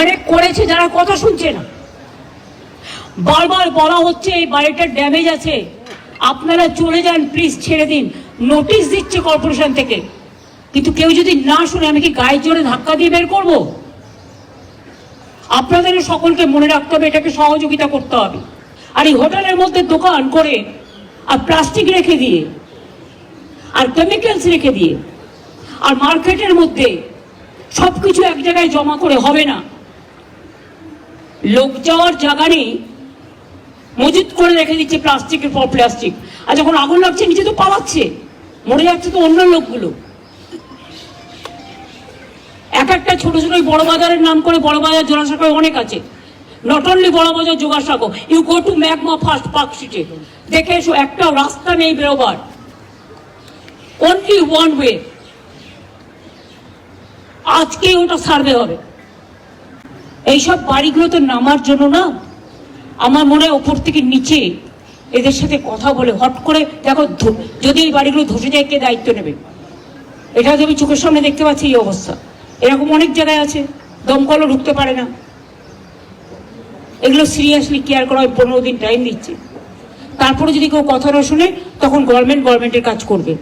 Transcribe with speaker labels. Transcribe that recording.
Speaker 1: অনেক করেছে যারা কথা শুনছে না। বারবার বলা হচ্ছে এই বাড়িটার ড্যামেজ আছে। আপনারা চলে যান প্লিজ ছেড়ে দিন। নোটিশ দিচ্ছে কর্পোরেশন থেকে। কিন্তু কেউ যদি না শুনে, আমি কি গায়ে জোরে ধাক্কা দিয়ে বের করব? আপনাদের সকলকে মনে রাখতে হবে, এটাকে সহযোগিতা করতে হবে। আর এই হোটেলের মধ্যে দোকান করে, আর প্লাস্টিক রেখে দিয়ে, আর কেমিক্যালস রেখে দিয়ে, আর মার্কেটের মধ্যে সব কিছু এক জায়গায় জমা করে হবে না। লোক যাওয়ার জায়গা নেই মজুত করে রেখে দিচ্ছে প্লাস্টিকের পর প্লাস্টিক। আর যখন আগুন লাগছে, নিচে তো পালাচ্ছে। মরে যাচ্ছে তো অন্য লোকগুলো। এক একটা ছোট ছোট বড় বাজারের নাম করে বড় বাজার জোড়াসাঁকোয় অনেক আছে। Not only Bara Bazar Jorasanko you go to magma first Park স্ট্রিটে দেখে এসো, একটা রাস্তা নেই বেরোবার। অনলি ওয়ান ওয়ে আজকে ওটা সার্ভে হবে। এইসব বাড়িগুলোতে নামার জন্য না, আমার মনে হয় ওপর থেকে নিচে এদের সাথে কথা বলে, হট করে দেখো যদি এই বাড়িগুলো ধসে যায়, কে দায়িত্ব নেবে? এটা আমি চোখের সামনে দেখতে পাচ্ছি এই অবস্থা। এরকম অনেক জায়গায় আছে, দমকলও ঢুকতে পারে না। এগুলো সিরিয়াসলি কেয়ার করা হয়, পনেরো দিন টাইম দিচ্ছে। তারপরে যদি কেউ কথা না শুনে, তখন গভর্নমেন্ট গভর্নমেন্টের কাজ করবে।